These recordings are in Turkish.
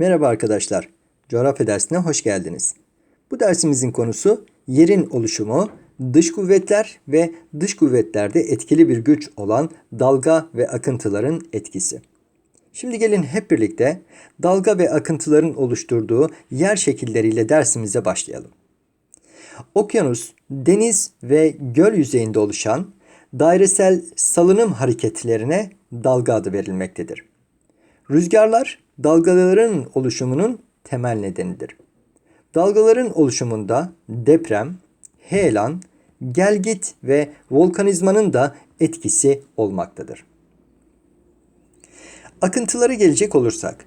Merhaba arkadaşlar. Coğrafya dersine hoş geldiniz. Bu dersimizin konusu yerin oluşumu, dış kuvvetler ve dış kuvvetlerde etkili bir güç olan dalga ve akıntıların etkisi. Şimdi gelin hep birlikte dalga ve akıntıların oluşturduğu yer şekilleriyle dersimize başlayalım. Okyanus, deniz ve göl yüzeyinde oluşan dairesel salınım hareketlerine dalga adı verilmektedir. Rüzgarlar dalgaların oluşumunun temel nedenidir. Dalgaların oluşumunda deprem, heyelan, gelgit ve volkanizmanın da etkisi olmaktadır. Akıntılara gelecek olursak,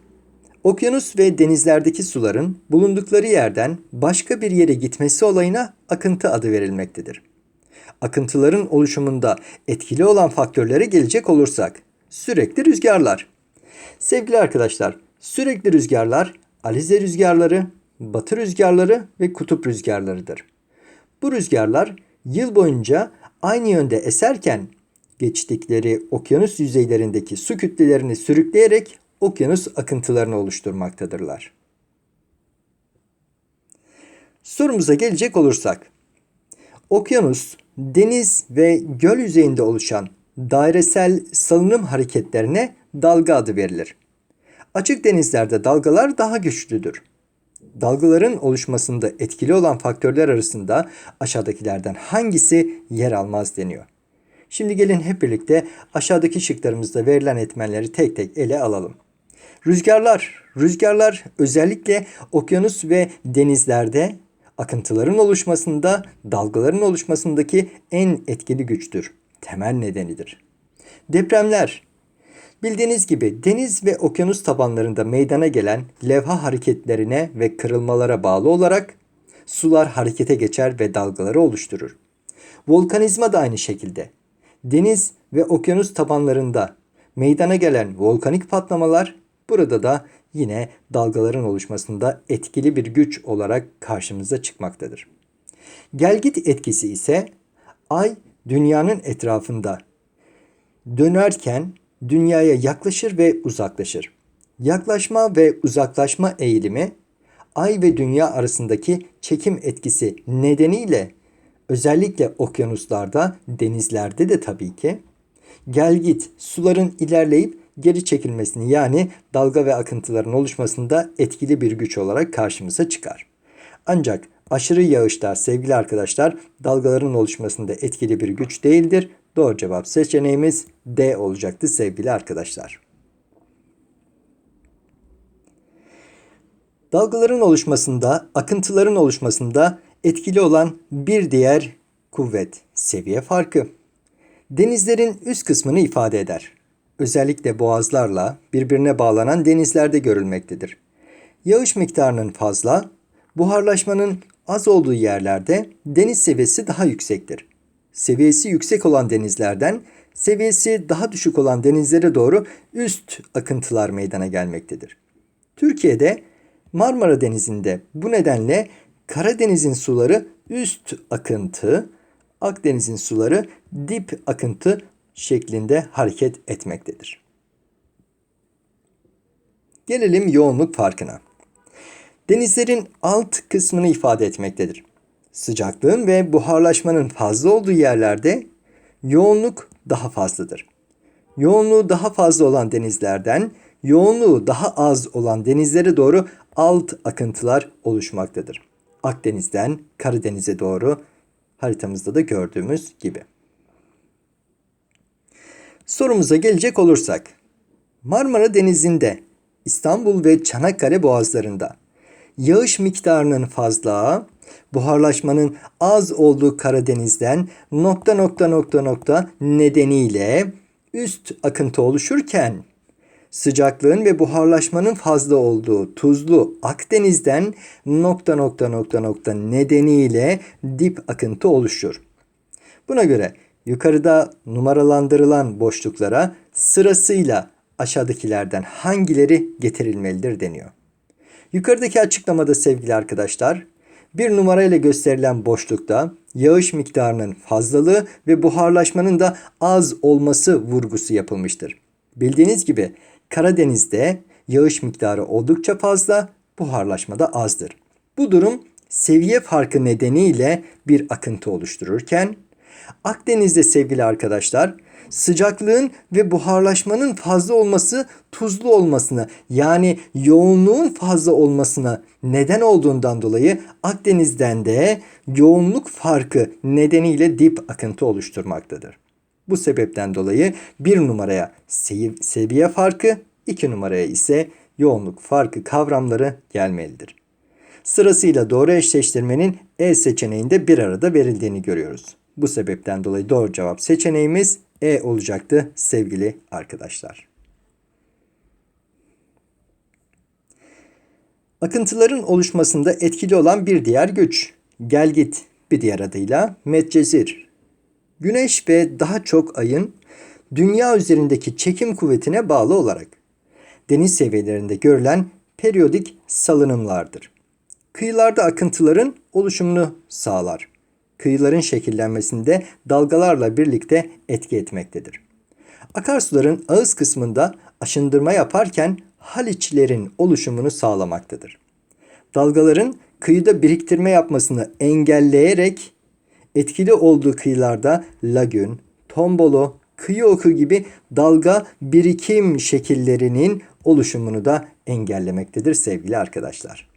okyanus ve denizlerdeki suların bulundukları yerden başka bir yere gitmesi olayına akıntı adı verilmektedir. Akıntıların oluşumunda etkili olan faktörlere gelecek olursak, sürekli rüzgarlar. Sevgili arkadaşlar, sürekli rüzgarlar alize rüzgarları, batı rüzgarları ve kutup rüzgarlarıdır. Bu rüzgarlar yıl boyunca aynı yönde eserken geçtikleri okyanus yüzeylerindeki su kütlelerini sürükleyerek okyanus akıntılarını oluşturmaktadırlar. Sorumuza gelecek olursak, okyanus, deniz ve göl yüzeyinde oluşan dairesel salınım hareketlerine dalga adı verilir. Açık denizlerde dalgalar daha güçlüdür. Dalgaların oluşmasında etkili olan faktörler arasında aşağıdakilerden hangisi yer almaz deniyor. Şimdi gelin hep birlikte aşağıdaki şıklarımızda verilen etmenleri tek tek ele alalım. Rüzgarlar, rüzgarlar özellikle okyanus ve denizlerde akıntıların oluşmasında, dalgaların oluşmasındaki en etkili güçtür. Temel nedenidir. Depremler, Bildiğiniz gibi deniz ve okyanus tabanlarında meydana gelen levha hareketlerine ve kırılmalara bağlı olarak sular harekete geçer ve dalgaları oluşturur. Volkanizma da aynı şekilde. Deniz ve okyanus tabanlarında meydana gelen volkanik patlamalar burada da yine dalgaların oluşmasında etkili bir güç olarak karşımıza çıkmaktadır. Gelgit etkisi ise ay dünyanın etrafında dönerken dünyaya yaklaşır ve uzaklaşır. Yaklaşma ve uzaklaşma eğilimi ay ve dünya arasındaki çekim etkisi nedeniyle özellikle okyanuslarda, denizlerde de tabii ki gel git suların ilerleyip geri çekilmesini yani dalga ve akıntıların oluşmasında etkili bir güç olarak karşımıza çıkar. Ancak aşırı yağışlar sevgili arkadaşlar dalgaların oluşmasında etkili bir güç değildir. Doğru cevap seçeneğimiz D olacaktı sevgili arkadaşlar. Dalgaların oluşmasında, akıntıların oluşmasında etkili olan bir diğer kuvvet seviye farkı. Denizlerin üst kısmını ifade eder. Özellikle boğazlarla birbirine bağlanan denizlerde görülmektedir. Yağış miktarının fazla, buharlaşmanın az olduğu yerlerde deniz seviyesi daha yüksektir seviyesi yüksek olan denizlerden seviyesi daha düşük olan denizlere doğru üst akıntılar meydana gelmektedir. Türkiye'de Marmara Denizi'nde bu nedenle Karadeniz'in suları üst akıntı, Akdeniz'in suları dip akıntı şeklinde hareket etmektedir. Gelelim yoğunluk farkına. Denizlerin alt kısmını ifade etmektedir. Sıcaklığın ve buharlaşmanın fazla olduğu yerlerde yoğunluk daha fazladır. Yoğunluğu daha fazla olan denizlerden yoğunluğu daha az olan denizlere doğru alt akıntılar oluşmaktadır. Akdeniz'den Karadeniz'e doğru haritamızda da gördüğümüz gibi. Sorumuza gelecek olursak, Marmara Denizi'nde İstanbul ve Çanakkale boğazlarında yağış miktarının fazla, buharlaşmanın az olduğu Karadeniz'den nokta nokta nokta nokta nedeniyle üst akıntı oluşurken sıcaklığın ve buharlaşmanın fazla olduğu tuzlu Akdeniz'den nokta nokta nokta nokta nedeniyle dip akıntı oluşur. Buna göre yukarıda numaralandırılan boşluklara sırasıyla aşağıdakilerden hangileri getirilmelidir deniyor. Yukarıdaki açıklamada sevgili arkadaşlar bir numarayla gösterilen boşlukta yağış miktarının fazlalığı ve buharlaşmanın da az olması vurgusu yapılmıştır. Bildiğiniz gibi Karadeniz'de yağış miktarı oldukça fazla, buharlaşma da azdır. Bu durum seviye farkı nedeniyle bir akıntı oluştururken Akdeniz'de sevgili arkadaşlar sıcaklığın ve buharlaşmanın fazla olması tuzlu olmasına yani yoğunluğun fazla olmasına neden olduğundan dolayı Akdeniz'den de yoğunluk farkı nedeniyle dip akıntı oluşturmaktadır. Bu sebepten dolayı bir numaraya seviye farkı, iki numaraya ise yoğunluk farkı kavramları gelmelidir. Sırasıyla doğru eşleştirmenin E seçeneğinde bir arada verildiğini görüyoruz. Bu sebepten dolayı doğru cevap seçeneğimiz E olacaktı sevgili arkadaşlar. Akıntıların oluşmasında etkili olan bir diğer güç, gelgit bir diğer adıyla Medcezir. Güneş ve daha çok ayın dünya üzerindeki çekim kuvvetine bağlı olarak deniz seviyelerinde görülen periyodik salınımlardır. Kıyılarda akıntıların oluşumunu sağlar. Kıyıların şekillenmesinde dalgalarla birlikte etki etmektedir. Akarsuların ağız kısmında aşındırma yaparken haliçlerin oluşumunu sağlamaktadır. Dalgaların kıyıda biriktirme yapmasını engelleyerek etkili olduğu kıyılarda lagün, tombolo, kıyı oku gibi dalga birikim şekillerinin oluşumunu da engellemektedir sevgili arkadaşlar.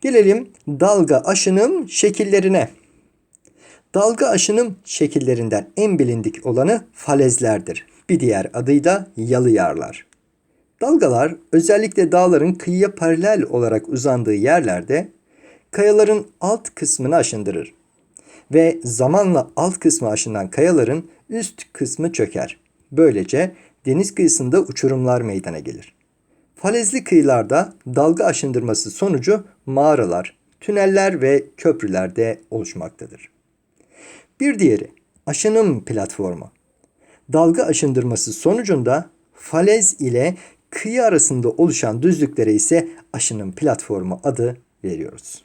Gelelim dalga aşınım şekillerine. Dalga aşınım şekillerinden en bilindik olanı falezlerdir. Bir diğer adıyla yalı yarlar. Dalgalar özellikle dağların kıyıya paralel olarak uzandığı yerlerde kayaların alt kısmını aşındırır. Ve zamanla alt kısmı aşınan kayaların üst kısmı çöker. Böylece deniz kıyısında uçurumlar meydana gelir. Falezli kıyılarda dalga aşındırması sonucu mağaralar, tüneller ve köprülerde oluşmaktadır. Bir diğeri aşınım platformu. Dalga aşındırması sonucunda falez ile kıyı arasında oluşan düzlüklere ise aşınım platformu adı veriyoruz.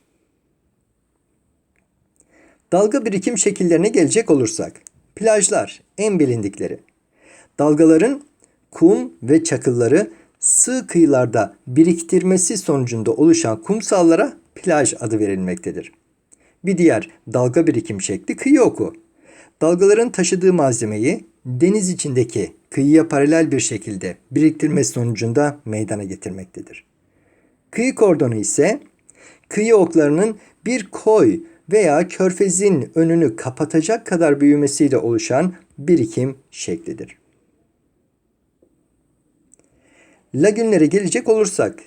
Dalga birikim şekillerine gelecek olursak, plajlar en bilindikleri. Dalgaların kum ve çakılları sığ kıyılarda biriktirmesi sonucunda oluşan kumsallara plaj adı verilmektedir. Bir diğer dalga birikim şekli kıyı oku. Dalgaların taşıdığı malzemeyi deniz içindeki kıyıya paralel bir şekilde biriktirmesi sonucunda meydana getirmektedir. Kıyı kordonu ise kıyı oklarının bir koy veya körfezin önünü kapatacak kadar büyümesiyle oluşan birikim şeklidir. Lagünlere gelecek olursak,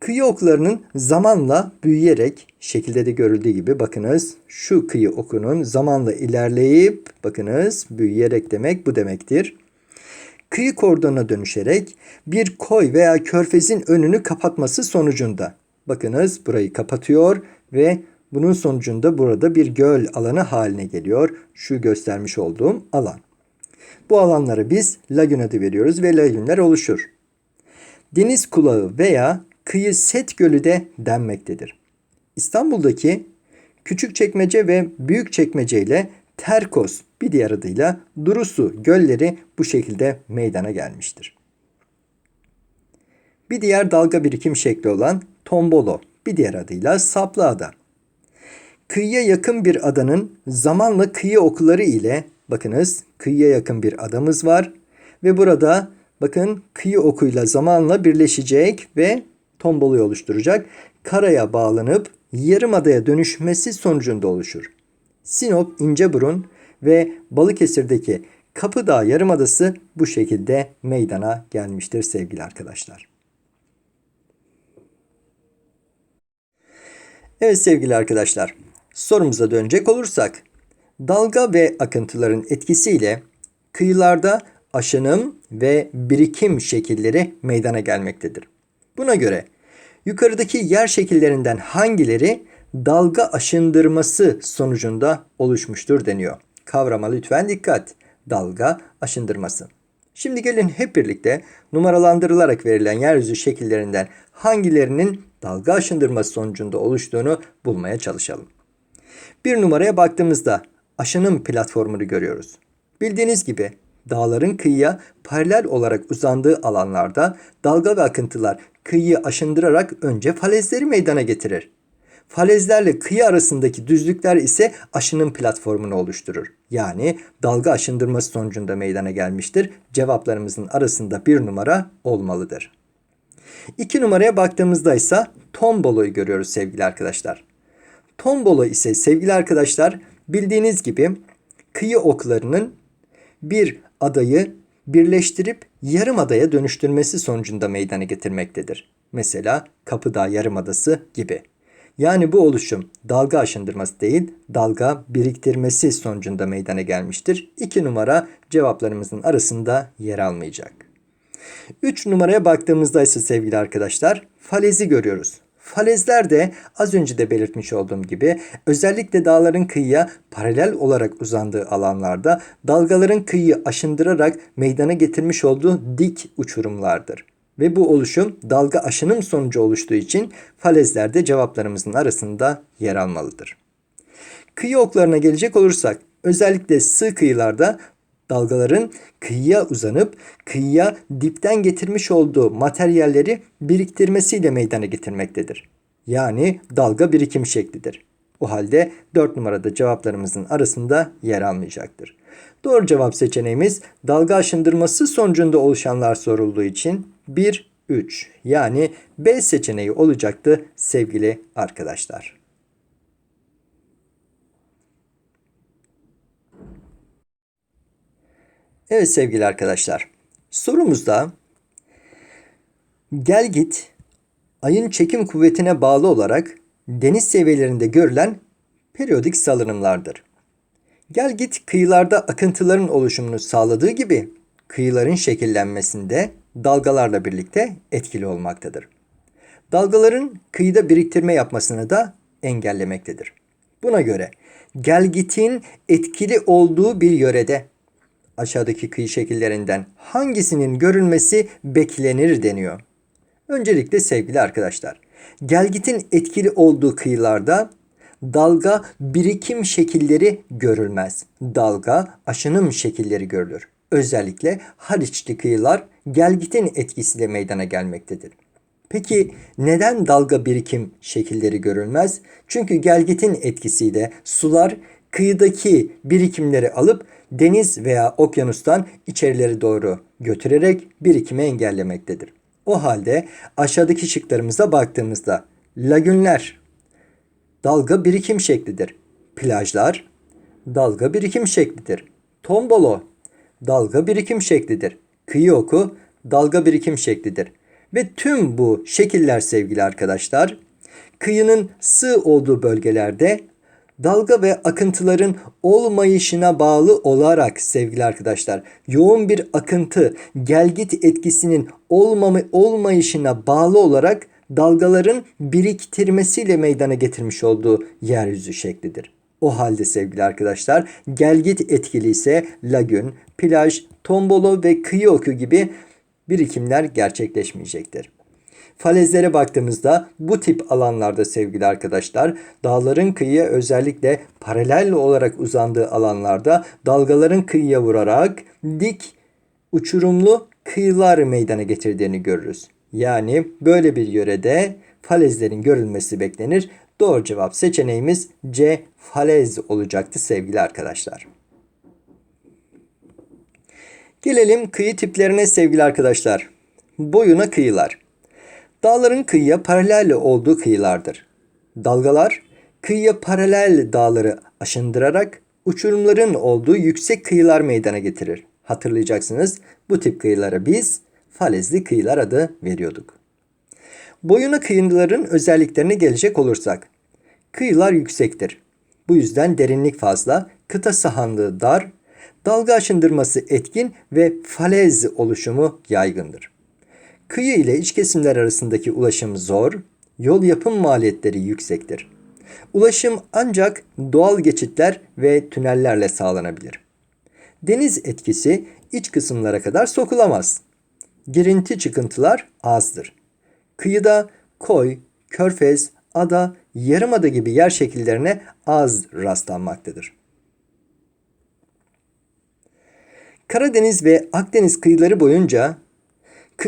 kıyı oklarının zamanla büyüyerek, şekilde de görüldüğü gibi bakınız şu kıyı okunun zamanla ilerleyip, bakınız büyüyerek demek bu demektir. Kıyı kordona dönüşerek bir koy veya körfezin önünü kapatması sonucunda, bakınız burayı kapatıyor ve bunun sonucunda burada bir göl alanı haline geliyor. Şu göstermiş olduğum alan. Bu alanlara biz lagün adı veriyoruz ve lagünler oluşur deniz kulağı veya kıyı set gölü de denmektedir. İstanbul'daki küçük çekmece ve büyük çekmece ile Terkos bir diğer adıyla Durusu gölleri bu şekilde meydana gelmiştir. Bir diğer dalga birikim şekli olan Tombolo bir diğer adıyla Saplı Ada. Kıyıya yakın bir adanın zamanla kıyı okuları ile bakınız kıyıya yakın bir adamız var ve burada bakın kıyı okuyla zamanla birleşecek ve tombolu oluşturacak. Karaya bağlanıp yarım adaya dönüşmesi sonucunda oluşur. Sinop, İnceburun ve Balıkesir'deki Kapıdağ Yarımadası bu şekilde meydana gelmiştir sevgili arkadaşlar. Evet sevgili arkadaşlar, sorumuza dönecek olursak, dalga ve akıntıların etkisiyle kıyılarda aşınım ve birikim şekilleri meydana gelmektedir. Buna göre yukarıdaki yer şekillerinden hangileri dalga aşındırması sonucunda oluşmuştur deniyor. Kavrama lütfen dikkat. Dalga aşındırması. Şimdi gelin hep birlikte numaralandırılarak verilen yeryüzü şekillerinden hangilerinin dalga aşındırması sonucunda oluştuğunu bulmaya çalışalım. Bir numaraya baktığımızda aşınım platformunu görüyoruz. Bildiğiniz gibi dağların kıyıya paralel olarak uzandığı alanlarda dalga ve akıntılar kıyıyı aşındırarak önce falezleri meydana getirir. Falezlerle kıyı arasındaki düzlükler ise aşının platformunu oluşturur. Yani dalga aşındırması sonucunda meydana gelmiştir. Cevaplarımızın arasında bir numara olmalıdır. İki numaraya baktığımızda ise tomboloyu görüyoruz sevgili arkadaşlar. Tombolo ise sevgili arkadaşlar bildiğiniz gibi kıyı oklarının bir adayı birleştirip yarım adaya dönüştürmesi sonucunda meydana getirmektedir. Mesela Kapıdağ Yarımadası gibi. Yani bu oluşum dalga aşındırması değil, dalga biriktirmesi sonucunda meydana gelmiştir. 2 numara cevaplarımızın arasında yer almayacak. 3 numaraya baktığımızda ise sevgili arkadaşlar falezi görüyoruz. Falezler de az önce de belirtmiş olduğum gibi özellikle dağların kıyıya paralel olarak uzandığı alanlarda dalgaların kıyıyı aşındırarak meydana getirmiş olduğu dik uçurumlardır. Ve bu oluşum dalga aşınım sonucu oluştuğu için falezler de cevaplarımızın arasında yer almalıdır. Kıyı oklarına gelecek olursak özellikle sığ kıyılarda dalgaların kıyıya uzanıp kıyıya dipten getirmiş olduğu materyalleri biriktirmesiyle meydana getirmektedir. Yani dalga birikim şeklidir. O halde 4 numarada cevaplarımızın arasında yer almayacaktır. Doğru cevap seçeneğimiz dalga aşındırması sonucunda oluşanlar sorulduğu için 1, 3 yani B seçeneği olacaktı sevgili arkadaşlar. Evet sevgili arkadaşlar. Sorumuzda gel git ayın çekim kuvvetine bağlı olarak deniz seviyelerinde görülen periyodik salınımlardır. Gel git kıyılarda akıntıların oluşumunu sağladığı gibi kıyıların şekillenmesinde dalgalarla birlikte etkili olmaktadır. Dalgaların kıyıda biriktirme yapmasını da engellemektedir. Buna göre gelgitin etkili olduğu bir yörede aşağıdaki kıyı şekillerinden hangisinin görülmesi beklenir deniyor. Öncelikle sevgili arkadaşlar, gelgitin etkili olduğu kıyılarda dalga birikim şekilleri görülmez. Dalga aşınım şekilleri görülür. Özellikle Haliçli kıyılar gelgitin etkisiyle meydana gelmektedir. Peki neden dalga birikim şekilleri görülmez? Çünkü gelgitin etkisiyle sular kıyıdaki birikimleri alıp deniz veya okyanustan içerileri doğru götürerek birikimi engellemektedir. O halde aşağıdaki şıklarımıza baktığımızda lagünler dalga birikim şeklidir. Plajlar dalga birikim şeklidir. Tombolo dalga birikim şeklidir. Kıyı oku dalga birikim şeklidir. Ve tüm bu şekiller sevgili arkadaşlar kıyının sığ olduğu bölgelerde dalga ve akıntıların olmayışına bağlı olarak sevgili arkadaşlar yoğun bir akıntı gelgit etkisinin olmama, olmayışına bağlı olarak dalgaların biriktirmesiyle meydana getirmiş olduğu yeryüzü şeklidir. O halde sevgili arkadaşlar gelgit etkili ise lagün, plaj, tombolo ve kıyı oku gibi birikimler gerçekleşmeyecektir. Falezlere baktığımızda bu tip alanlarda sevgili arkadaşlar dağların kıyıya özellikle paralel olarak uzandığı alanlarda dalgaların kıyıya vurarak dik uçurumlu kıyılar meydana getirdiğini görürüz. Yani böyle bir yörede falezlerin görülmesi beklenir. Doğru cevap seçeneğimiz C falez olacaktı sevgili arkadaşlar. Gelelim kıyı tiplerine sevgili arkadaşlar. Boyuna kıyılar. Dağların kıyıya paralel olduğu kıyılardır. Dalgalar kıyıya paralel dağları aşındırarak uçurumların olduğu yüksek kıyılar meydana getirir. Hatırlayacaksınız bu tip kıyılara biz falezli kıyılar adı veriyorduk. Boyuna kıyıların özelliklerine gelecek olursak. Kıyılar yüksektir. Bu yüzden derinlik fazla, kıta sahanlığı dar, dalga aşındırması etkin ve falez oluşumu yaygındır. Kıyı ile iç kesimler arasındaki ulaşım zor, yol yapım maliyetleri yüksektir. Ulaşım ancak doğal geçitler ve tünellerle sağlanabilir. Deniz etkisi iç kısımlara kadar sokulamaz. Girinti çıkıntılar azdır. Kıyıda koy, körfez, ada, yarımada gibi yer şekillerine az rastlanmaktadır. Karadeniz ve Akdeniz kıyıları boyunca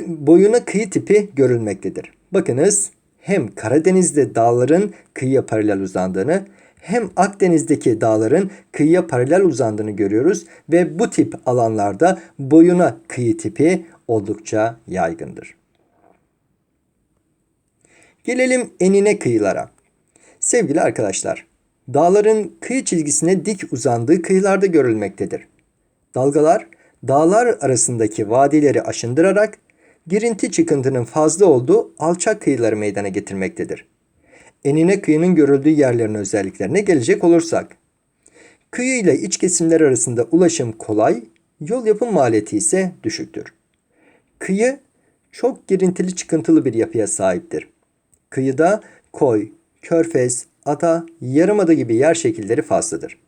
boyuna kıyı tipi görülmektedir. Bakınız hem Karadeniz'de dağların kıyıya paralel uzandığını hem Akdeniz'deki dağların kıyıya paralel uzandığını görüyoruz ve bu tip alanlarda boyuna kıyı tipi oldukça yaygındır. Gelelim enine kıyılara. Sevgili arkadaşlar, dağların kıyı çizgisine dik uzandığı kıyılarda görülmektedir. Dalgalar dağlar arasındaki vadileri aşındırarak girinti çıkıntının fazla olduğu alçak kıyıları meydana getirmektedir. Enine kıyının görüldüğü yerlerin özelliklerine gelecek olursak. Kıyı ile iç kesimler arasında ulaşım kolay, yol yapım maliyeti ise düşüktür. Kıyı çok girintili çıkıntılı bir yapıya sahiptir. Kıyıda koy, körfez, ada, yarımada gibi yer şekilleri fazladır.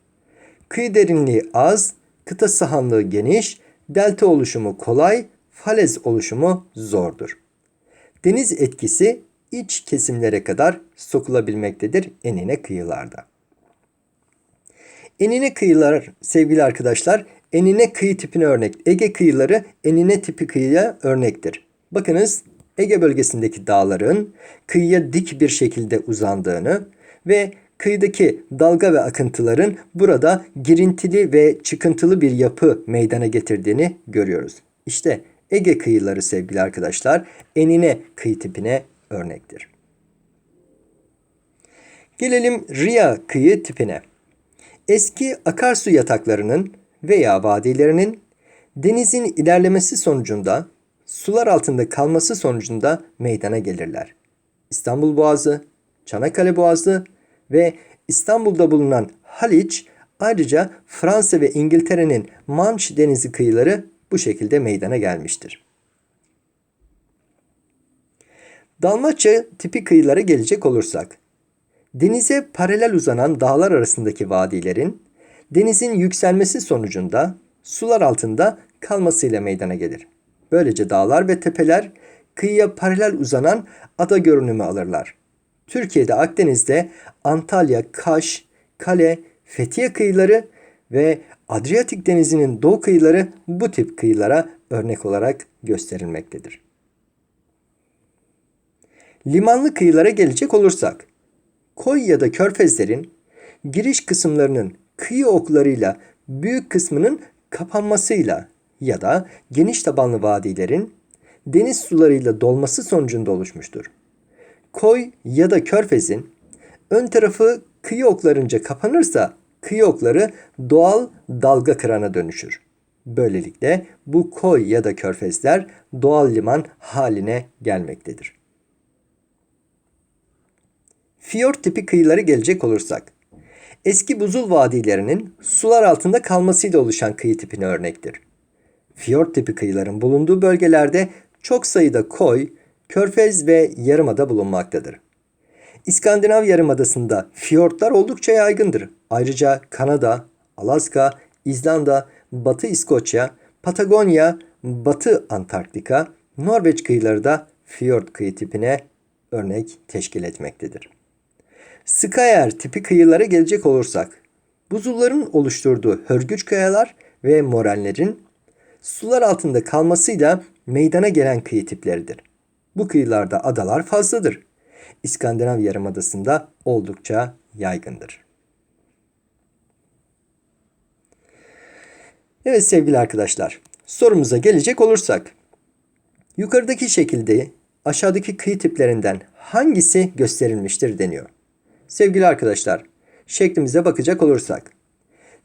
Kıyı derinliği az, kıta sahanlığı geniş, delta oluşumu kolay, falez oluşumu zordur. Deniz etkisi iç kesimlere kadar sokulabilmektedir enine kıyılarda. Enine kıyılar sevgili arkadaşlar enine kıyı tipine örnek. Ege kıyıları enine tipi kıyıya örnektir. Bakınız Ege bölgesindeki dağların kıyıya dik bir şekilde uzandığını ve kıyıdaki dalga ve akıntıların burada girintili ve çıkıntılı bir yapı meydana getirdiğini görüyoruz. İşte Ege kıyıları sevgili arkadaşlar enine kıyı tipine örnektir. Gelelim Ria kıyı tipine. Eski akarsu yataklarının veya vadilerinin denizin ilerlemesi sonucunda sular altında kalması sonucunda meydana gelirler. İstanbul Boğazı, Çanakkale Boğazı ve İstanbul'da bulunan Haliç ayrıca Fransa ve İngiltere'nin Manş denizi kıyıları bu şekilde meydana gelmiştir. Dalmaçya tipi kıyılara gelecek olursak, denize paralel uzanan dağlar arasındaki vadilerin denizin yükselmesi sonucunda sular altında kalmasıyla meydana gelir. Böylece dağlar ve tepeler kıyıya paralel uzanan ada görünümü alırlar. Türkiye'de Akdeniz'de Antalya, Kaş, Kale, Fethiye kıyıları ve Adriyatik Denizi'nin doğu kıyıları bu tip kıyılara örnek olarak gösterilmektedir. Limanlı kıyılara gelecek olursak, koy ya da körfezlerin giriş kısımlarının kıyı oklarıyla büyük kısmının kapanmasıyla ya da geniş tabanlı vadilerin deniz sularıyla dolması sonucunda oluşmuştur. Koy ya da körfezin ön tarafı kıyı oklarınca kapanırsa kıyı okları doğal dalga kırana dönüşür. Böylelikle bu koy ya da körfezler doğal liman haline gelmektedir. Fiyort tipi kıyıları gelecek olursak, eski buzul vadilerinin sular altında kalmasıyla oluşan kıyı tipine örnektir. Fiyort tipi kıyıların bulunduğu bölgelerde çok sayıda koy, körfez ve yarımada bulunmaktadır. İskandinav Yarımadası'nda fiyortlar oldukça yaygındır. Ayrıca Kanada, Alaska, İzlanda, Batı İskoçya, Patagonya, Batı Antarktika, Norveç kıyıları da fiyort kıyı tipine örnek teşkil etmektedir. Skayer tipi kıyılara gelecek olursak, buzulların oluşturduğu hörgüç kayalar ve morenlerin sular altında kalmasıyla meydana gelen kıyı tipleridir. Bu kıyılarda adalar fazladır. İskandinav Yarımadası'nda oldukça yaygındır. Evet sevgili arkadaşlar, sorumuza gelecek olursak, yukarıdaki şekilde aşağıdaki kıyı tiplerinden hangisi gösterilmiştir deniyor. Sevgili arkadaşlar, şeklimize bakacak olursak,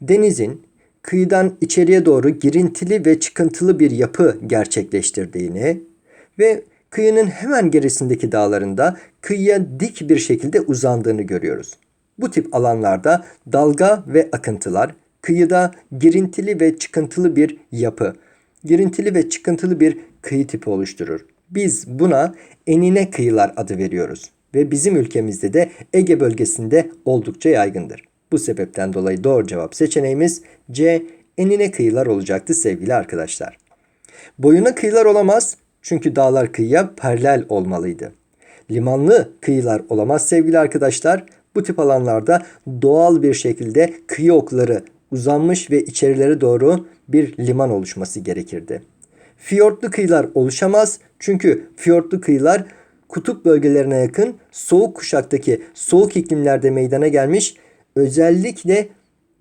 denizin kıyıdan içeriye doğru girintili ve çıkıntılı bir yapı gerçekleştirdiğini ve kıyının hemen gerisindeki dağlarında kıyıya dik bir şekilde uzandığını görüyoruz. Bu tip alanlarda dalga ve akıntılar kıyıda girintili ve çıkıntılı bir yapı, girintili ve çıkıntılı bir kıyı tipi oluşturur. Biz buna enine kıyılar adı veriyoruz ve bizim ülkemizde de Ege bölgesinde oldukça yaygındır. Bu sebepten dolayı doğru cevap seçeneğimiz C enine kıyılar olacaktı sevgili arkadaşlar. Boyuna kıyılar olamaz çünkü dağlar kıyıya paralel olmalıydı. Limanlı kıyılar olamaz sevgili arkadaşlar. Bu tip alanlarda doğal bir şekilde kıyı okları uzanmış ve içerilere doğru bir liman oluşması gerekirdi. Fiyortlu kıyılar oluşamaz çünkü fiyortlu kıyılar kutup bölgelerine yakın soğuk kuşaktaki soğuk iklimlerde meydana gelmiş özellikle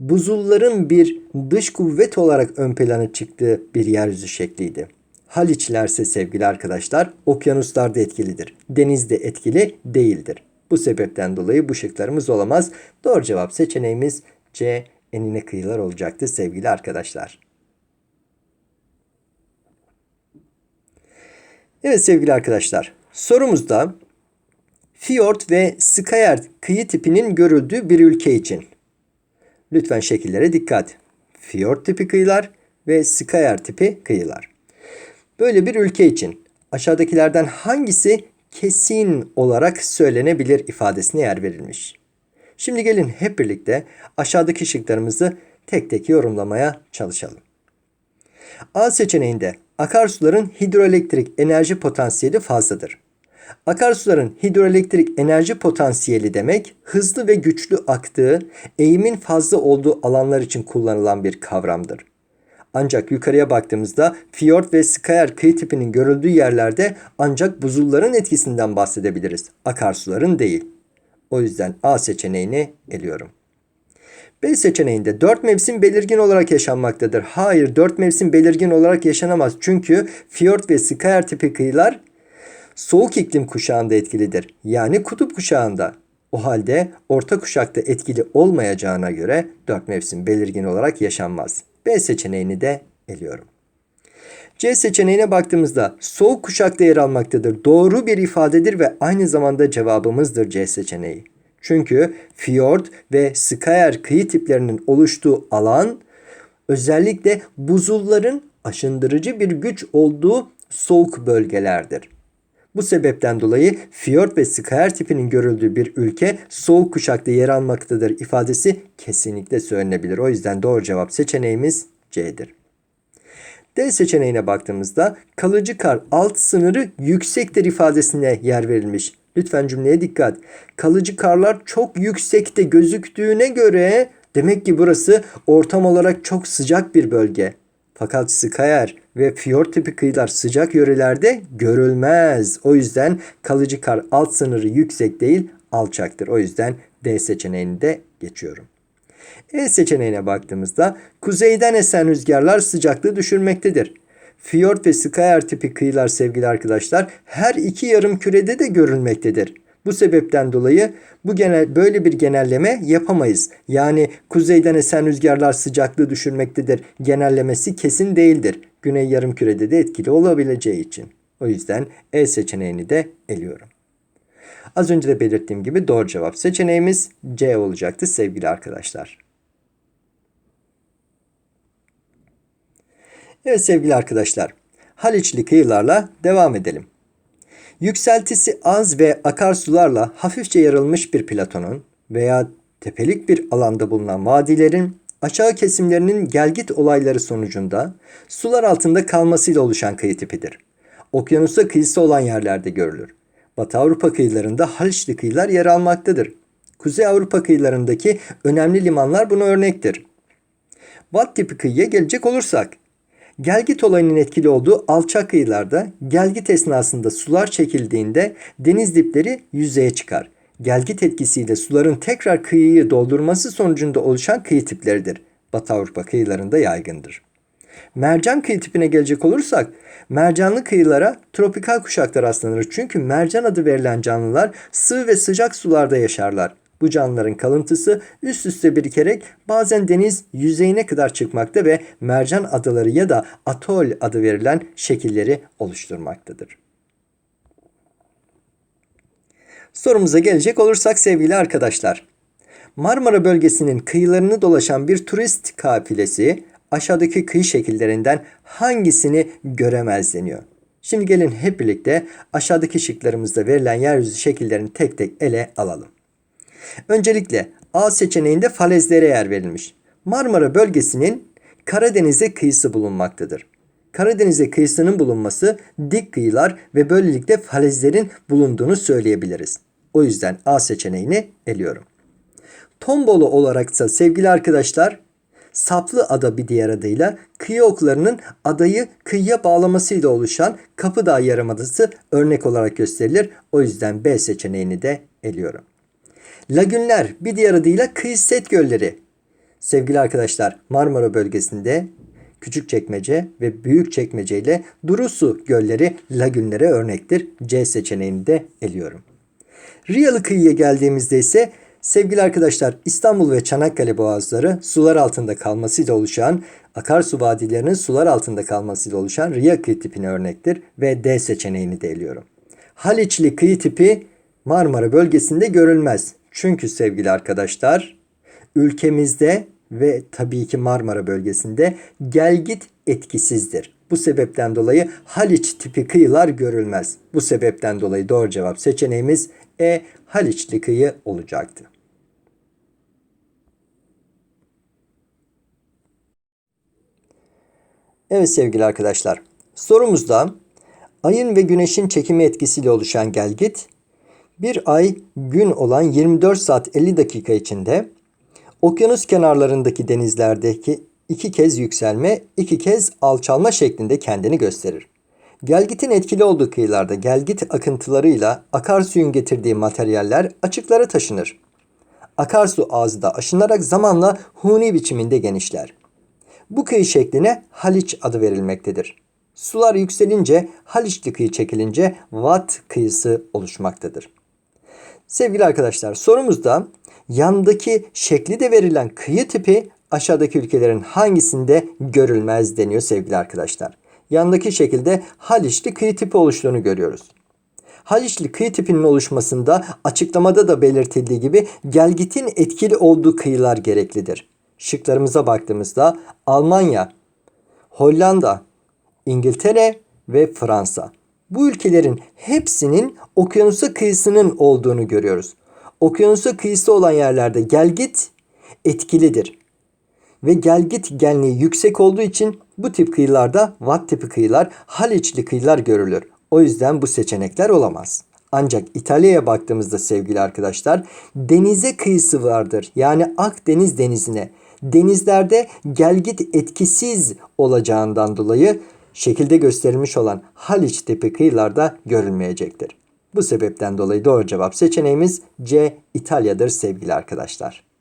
buzulların bir dış kuvvet olarak ön plana çıktığı bir yeryüzü şekliydi. Haliçlerse sevgili arkadaşlar okyanuslarda etkilidir. Denizde etkili değildir. Bu sebepten dolayı bu şıklarımız olamaz. Doğru cevap seçeneğimiz C enine kıyılar olacaktı sevgili arkadaşlar. Evet sevgili arkadaşlar sorumuzda fiyort ve skayer kıyı tipinin görüldüğü bir ülke için. Lütfen şekillere dikkat. Fiyort tipi kıyılar ve skayer tipi kıyılar. Böyle bir ülke için aşağıdakilerden hangisi kesin olarak söylenebilir ifadesine yer verilmiş. Şimdi gelin hep birlikte aşağıdaki şıklarımızı tek tek yorumlamaya çalışalım. A seçeneğinde akarsuların hidroelektrik enerji potansiyeli fazladır. Akarsuların hidroelektrik enerji potansiyeli demek hızlı ve güçlü aktığı, eğimin fazla olduğu alanlar için kullanılan bir kavramdır. Ancak yukarıya baktığımızda fiyort ve skayer kıyı tipinin görüldüğü yerlerde ancak buzulların etkisinden bahsedebiliriz. Akarsuların değil. O yüzden A seçeneğini eliyorum. B seçeneğinde 4 mevsim belirgin olarak yaşanmaktadır. Hayır 4 mevsim belirgin olarak yaşanamaz. Çünkü fiyort ve skayer tipi kıyılar soğuk iklim kuşağında etkilidir. Yani kutup kuşağında. O halde orta kuşakta etkili olmayacağına göre 4 mevsim belirgin olarak yaşanmaz. B seçeneğini de eliyorum. C seçeneğine baktığımızda soğuk kuşakta yer almaktadır. Doğru bir ifadedir ve aynı zamanda cevabımızdır C seçeneği. Çünkü fiyord ve skayer kıyı tiplerinin oluştuğu alan özellikle buzulların aşındırıcı bir güç olduğu soğuk bölgelerdir. Bu sebepten dolayı fiyord ve skayer tipinin görüldüğü bir ülke soğuk kuşakta yer almaktadır ifadesi kesinlikle söylenebilir. O yüzden doğru cevap seçeneğimiz C'dir. D seçeneğine baktığımızda kalıcı kar alt sınırı yüksektir ifadesine yer verilmiş. Lütfen cümleye dikkat. Kalıcı karlar çok yüksekte gözüktüğüne göre demek ki burası ortam olarak çok sıcak bir bölge. Fakat Skayer ve fiyort tipi kıyılar sıcak yörelerde görülmez. O yüzden kalıcı kar alt sınırı yüksek değil alçaktır. O yüzden D seçeneğini de geçiyorum. E seçeneğine baktığımızda kuzeyden esen rüzgarlar sıcaklığı düşürmektedir. Fiyort ve Skayer tipi kıyılar sevgili arkadaşlar her iki yarım kürede de görülmektedir. Bu sebepten dolayı bu genel böyle bir genelleme yapamayız. Yani kuzeyden esen rüzgarlar sıcaklığı düşürmektedir. Genellemesi kesin değildir. Güney yarımkürede de etkili olabileceği için. O yüzden E seçeneğini de eliyorum. Az önce de belirttiğim gibi doğru cevap seçeneğimiz C olacaktı sevgili arkadaşlar. Evet sevgili arkadaşlar. Haliçli kıyılarla devam edelim. Yükseltisi az ve akarsularla hafifçe yarılmış bir platonun veya tepelik bir alanda bulunan vadilerin aşağı kesimlerinin gelgit olayları sonucunda sular altında kalmasıyla oluşan kıyı tipidir. Okyanusa kıyısı olan yerlerde görülür. Batı Avrupa kıyılarında Haliçli kıyılar yer almaktadır. Kuzey Avrupa kıyılarındaki önemli limanlar buna örnektir. Vat tipi kıyıya gelecek olursak, Gelgit olayının etkili olduğu alçak kıyılarda gelgit esnasında sular çekildiğinde deniz dipleri yüzeye çıkar. Gelgit etkisiyle suların tekrar kıyıyı doldurması sonucunda oluşan kıyı tipleridir. Batı Avrupa kıyılarında yaygındır. Mercan kıyı tipine gelecek olursak, mercanlı kıyılara tropikal kuşaklar rastlanır. Çünkü mercan adı verilen canlılar sığ ve sıcak sularda yaşarlar. Bu canlıların kalıntısı üst üste birikerek bazen deniz yüzeyine kadar çıkmakta ve mercan adaları ya da atol adı verilen şekilleri oluşturmaktadır. Sorumuza gelecek olursak sevgili arkadaşlar. Marmara bölgesinin kıyılarını dolaşan bir turist kafilesi aşağıdaki kıyı şekillerinden hangisini göremez deniyor. Şimdi gelin hep birlikte aşağıdaki şıklarımızda verilen yeryüzü şekillerini tek tek ele alalım. Öncelikle A seçeneğinde falezlere yer verilmiş. Marmara bölgesinin Karadeniz'e kıyısı bulunmaktadır. Karadeniz'e kıyısının bulunması dik kıyılar ve böylelikle falezlerin bulunduğunu söyleyebiliriz. O yüzden A seçeneğini eliyorum. Tombolu olaraksa sevgili arkadaşlar saplı ada bir diğer adıyla kıyı oklarının adayı kıyıya bağlamasıyla oluşan Kapıdağ Yarımadası örnek olarak gösterilir. O yüzden B seçeneğini de eliyorum. Lagünler bir diğer adıyla kıyı set gölleri. Sevgili arkadaşlar Marmara bölgesinde Küçükçekmece ve Büyükçekmece ile Durusu gölleri lagünlere örnektir. C seçeneğini de eliyorum. Riyalı kıyıya geldiğimizde ise sevgili arkadaşlar İstanbul ve Çanakkale boğazları sular altında kalmasıyla oluşan akarsu vadilerinin sular altında kalmasıyla oluşan Riya kıyı tipine örnektir ve D seçeneğini de eliyorum. Haliçli kıyı tipi Marmara bölgesinde görülmez. Çünkü sevgili arkadaşlar ülkemizde ve tabii ki Marmara bölgesinde gelgit etkisizdir. Bu sebepten dolayı Haliç tipi kıyılar görülmez. Bu sebepten dolayı doğru cevap seçeneğimiz E Haliçli kıyı olacaktı. Evet sevgili arkadaşlar. Sorumuzda ayın ve güneşin çekimi etkisiyle oluşan gelgit bir ay gün olan 24 saat 50 dakika içinde okyanus kenarlarındaki denizlerdeki iki kez yükselme, iki kez alçalma şeklinde kendini gösterir. Gelgitin etkili olduğu kıyılarda gelgit akıntılarıyla akarsuyun getirdiği materyaller açıklara taşınır. Akarsu ağzı da aşınarak zamanla huni biçiminde genişler. Bu kıyı şekline Haliç adı verilmektedir. Sular yükselince Haliçli kıyı çekilince Vat kıyısı oluşmaktadır. Sevgili arkadaşlar sorumuzda yandaki şekli de verilen kıyı tipi aşağıdaki ülkelerin hangisinde görülmez deniyor sevgili arkadaşlar. Yandaki şekilde Haliçli kıyı tipi oluştuğunu görüyoruz. Haliçli kıyı tipinin oluşmasında açıklamada da belirtildiği gibi gelgitin etkili olduğu kıyılar gereklidir. Şıklarımıza baktığımızda Almanya, Hollanda, İngiltere ve Fransa. Bu ülkelerin hepsinin okyanusa kıyısının olduğunu görüyoruz. Okyanusa kıyısı olan yerlerde gelgit etkilidir. Ve gelgit genliği yüksek olduğu için bu tip kıyılarda Watt tipi kıyılar, Haliçli kıyılar görülür. O yüzden bu seçenekler olamaz. Ancak İtalya'ya baktığımızda sevgili arkadaşlar denize kıyısı vardır. Yani Akdeniz denizine. Denizlerde gelgit etkisiz olacağından dolayı şekilde gösterilmiş olan Haliç tipi kıyılarda görülmeyecektir. Bu sebepten dolayı doğru cevap seçeneğimiz C İtalya'dır sevgili arkadaşlar.